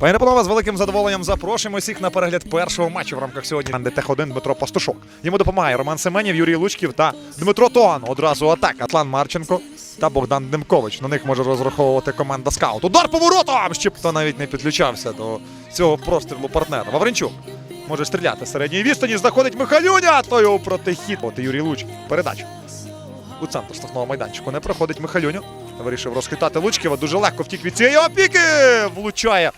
Пані панове, з великим задоволенням запрошуємо всіх на перегляд першого матчу в рамках сьогодні. Команди Тех-1 Дмитро Пастушок. Йому допомагає Роман Семенів, Юрій Лучків та Дмитро Тоган. Одразу атака. Атлан Марченко та Богдан Демкович. На них може розраховувати команда скаут. Удар поворотом! Ще хто навіть не підключався до цього прострілу партнера. Вавренчук може стріляти з середньої відстані. Знаходить Михалюня. Той у протихід. От Юрій Лучків. Передача. У центр штрафного майданчику не проходить Михалюню. Вирішив розхитати Лучківа. Дуже легко втік від цієї опіки. Влучає.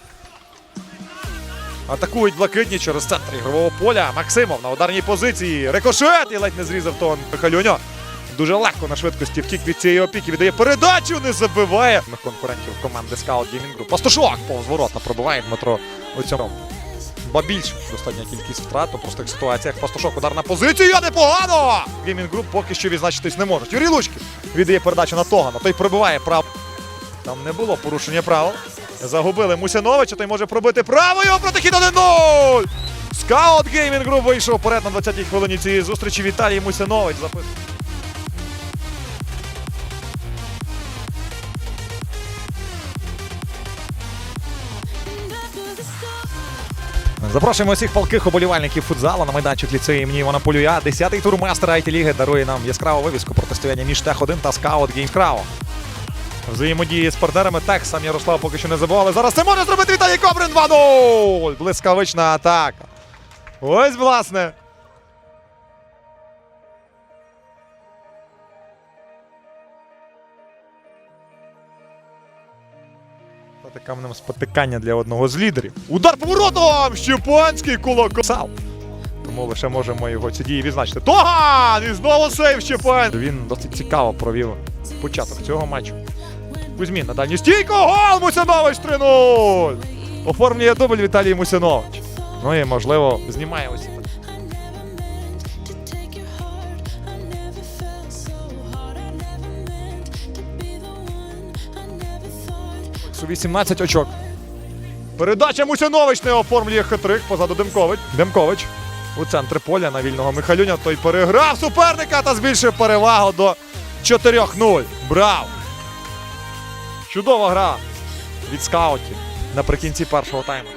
Атакують блакитні через центр ігрового поля. Максимов на ударній позиції. Рикошет і ледь не зрізав того Михалюньо. Дуже легко на швидкості втік від цієї опіки. Віддає передачу, не забиває. На конкурентів команди Scout Gaming Group. Пастушок повз ворота пробиває Дмитро у цьому. Ба більше достатня кількість втрат у простих ситуаціях. Пастушок удар на позицію. Непогано! Gaming Group поки що відзначитись не можуть. Юрій Лучків віддає передачу на Тогана. Той пробиває прав. Там не було порушення правил. Загубили Мусяновича, той може пробити правою протихід 1-0! Скаут Геймінг Груп вийшов вперед на 20-й хвилині цієї зустрічі. Віталій Мусянович записує. Запрошуємо всіх палких оболівальників футзалу на майданчик ліцею імені Івана Полюя. Десятий тур мастера IT ліги дарує нам яскраву вивіску протистояння між Тех-1 та Скаут Геймс Крао. Взаємодії з партнерами так сам Ярослав поки що не забували. Зараз це може зробити Віталій Кобрин 2-0! Блискавична атака. Ось, власне. Та каменем спотикання для одного з лідерів. Удар поворотом! Щепанський кулак. Сал. Тому лише можемо його ці дії відзначити. Тоган! І знову сейв Щепан! Він досить цікаво провів початок цього матчу. Кузьмін на дальню стійку. Гол! Мусянович 3-0! Оформлює дубль Віталій Мусянович. Ну і, можливо, знімає ось. Су 18 очок. Передача Мусянович не оформлює хитрик. Позаду Демкович. Демкович. У центр поля на вільного Михалюня. Той переграв суперника та збільшив перевагу до 4-0. Браво! Чудова гра від скаутів наприкінці першого тайму.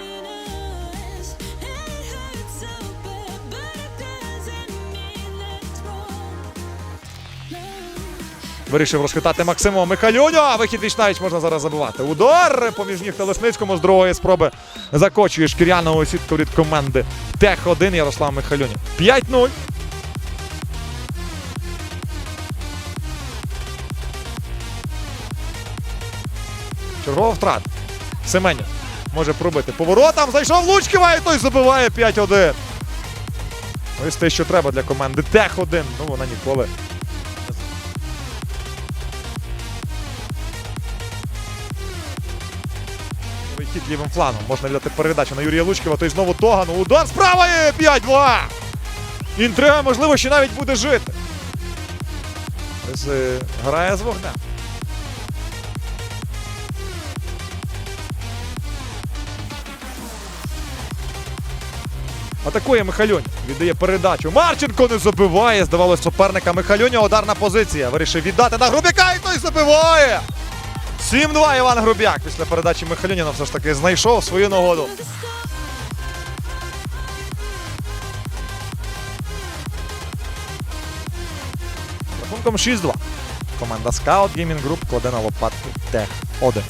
Вирішив розхитати Михалюню, а вихід віч навіть можна зараз забивати. Удар поміж ніг Телесницькому з другої спроби закочує шкіряного сітку від команди Тех-1 Ярослав Михалюня. 5-0. Чергова втрата. Семенів може пробити поворотом. Зайшов Лучківа і той забиває 5-1. Ось те, що треба для команди Тех-1. Ну вона ніколи Новий хід лівим фланом. Можна віддати передачу на Юрія Лучківа. Той знову Тогану. Удар з правої! 5-2! Інтрига, можливо, ще навіть буде жити. Е, грає з вогнем. Атакує Михальонь. Віддає передачу. Марченко не забиває. Здавалося, суперника Михальоня. Ударна позиція. Вирішив віддати на Грубяка і той забиває. 7-2 Іван Грубяк після передачі Михайлюніна все ж таки знайшов свою нагоду. Рахунком 6-2. Команда Scout Gaming Group кладе на лопатки Тех 1.